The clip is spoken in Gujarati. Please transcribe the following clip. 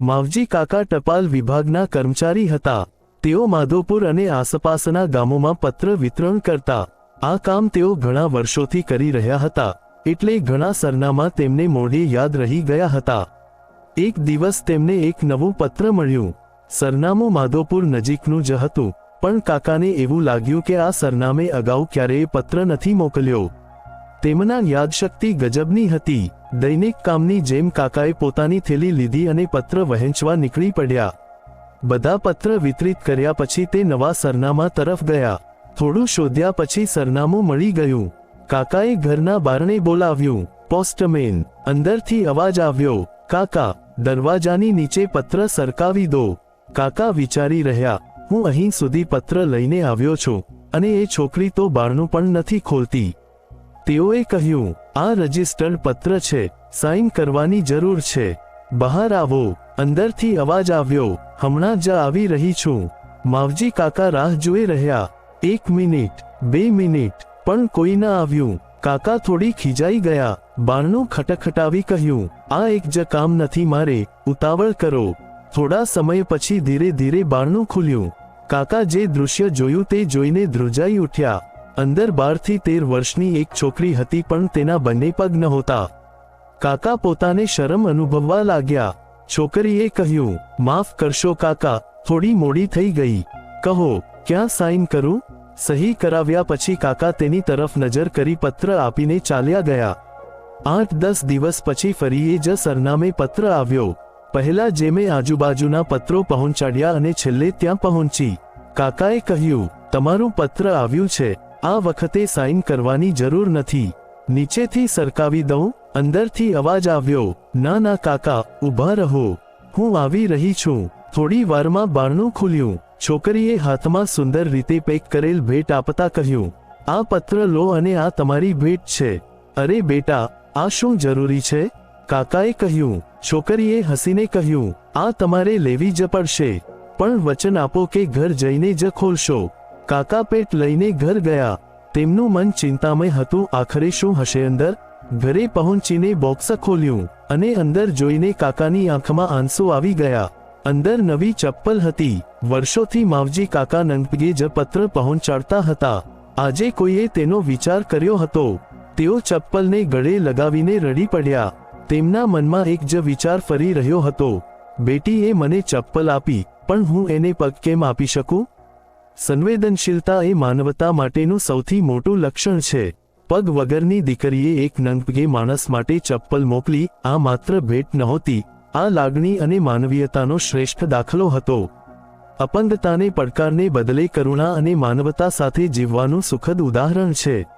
માવજી કાકા ટપાલ વિભાગના કર્મચારી હતા. તેઓ માધોપુર અને આસપાસના ગામોમાં પત્ર વિતરણ કરતા. આ કામ તેઓ ઘણા વર્ષોથી કરી રહ્યા હતા. એટલે ઘણા સરનામા તેમને મોઢે યાદ રહી ગયા હતા. એક દિવસ તેમને એક નવું પત્ર મળ્યું. સરનામું માધોપુર નજીકનું જ હતું. પણ કાકાને એવું લાગ્યું કે આ સરનામે અગાઉ ક્યારેય પત્ર નથી મોકલ્યો. તેમના યાદશક્તિ ગજબની હતી. દૈનિક કામની જેમ કાકાએ પોતાની થેલી લીધી અને પત્ર વહેંચવા નીકળી પડ્યા. બધા પત્ર વિતરિત કર્યા પછી તે નવા સરનામા તરફ ગયા. થોડું શોધ્યા પછી સરનામું મળી ગયું. કાકાએ ઘરના બારણે બોલાવ્યું, પોસ્ટમેન, અંદરથી અવાજ આવ્યો. કાકા, દરવાજાની નીચે પત્ર સરકાવી દો. કાકા વિચારી રહ્યા, હું અહીં સુધી પત્ર લઈને આવ્યો છું, અને એ છોકરી તો બારણું પણ નથી ખોલતી. તેઓએ કહ્યું, આ રજિસ્ટર્ડ પત્ર છે સાઇન કરવાની જરૂર છે. બહાર આવો, અંદરથી અવાજ આવ્યો, હમણાં જ આવી રહી છું. માવજી કાકા રાહ જોઈ રહ્યા. એક મિનિટ, બે મિનિટ. પણ કોઈ ના આવ્યું. કાકા થોડી ખીજાઈ ગયા. બારણું ખટખટાવી કહ્યું, આ એક જ કામ નથી મારે. ઉતાવળ કરો. થોડા સમય પછી ધીરે ધીરે બારણું ખુલ્યું. કાકા જે દૃશ્ય જોયું તે જોઈને ધ્રુજાઈ ઉઠ્યા. અંદર બારથી તેર વર્ષની એક છોકરી હતી પણ તેના બંને પગ નહોતા. કાકા પોતાને શરમ અનુભવવા લાગ્યા. છોકરીએ કહ્યું, માફ કરશો કાકા, થોડી મોડી થઈ ગઈ. કહો, ક્યાં સાઇન કરું? સહી કરાવ્યા પછી કાકા તેની તરફ નજર કરી પત્ર આપીને ચાલ્યા ગયા. આઠ દસ દિવસ પછી ફરી એ જ સરનામે પત્ર આવ્યો. પહેલા જે મેં આજુબાજુના પત્રો પહોંચાડ્યા અને છેલ્લે ત્યાં પહોંચી. કાકાએ કહ્યું, તમારું પત્ર આવ્યું છે. આ વખતે સાઇન કરવાની જરૂર નથી. નીચેથી સરકાવી દઉં, અંદરથી અવાજ આવ્યો, ના ના, કાકા, ઊભા રહો. હું આવી રહી છું. થોડી વારમાં બારણું ખુલ્યું. છોકરીએ હાથમાં સુંદર રીતે પેક કરેલ ભેટ આપતા કહ્યું, આ પત્ર લો અને આ તમારી ભેટ છે. અરે બેટા, આ શું જરૂરી છે? કાકાએ કહ્યું. છોકરીએ હસીને કહ્યું, આ તમારે લેવી જ પડશે. પણ વચન આપો કે ઘર જઈને જ ખોલશો. કાકા પેટ લઈને ઘર ગયા. તેમનું મન ચિંતામય હતું. આખરે શું હશે અંદર? ઘરે પહોંચીને બોક્સ ખોલ્યું અને અંદર જોઈને કાકાની આંખમાં આંસુ આવી ગયા. અંદર નવી ચપ્પલ હતી. વર્ષોથી માવજી કાકા નંદગે જ પત્ર પહોંચાડતા હતા. આજે કોઈએ તેનો વિચાર કર્યો હતો. તેઓ ચપ્પલને ગળે લગાવીને રડી પડ્યા. તેમના મનમાં એક જ વિચાર ફરી રહ્યો હતો. બેટીએ મને ચપ્પલ આપી, પણ હું એને પગ કેમ આપી શકું? સંવેદનશીલતા એ માનવતા માટેનું સૌથી મોટું લક્ષણ છે. પગ વગરની દીકરીએ એક નંગપગે માણસ માટે ચપ્પલ મોકલી, આ માત્ર ભેટ નહોતી, આ લાગણી અને માનવીયતાનો શ્રેષ્ઠ દાખલો હતો. અપંગતાને પડકારને બદલે કરુણા અને માનવતા સાથે જીવવાનું સુખદ ઉદાહરણ છે.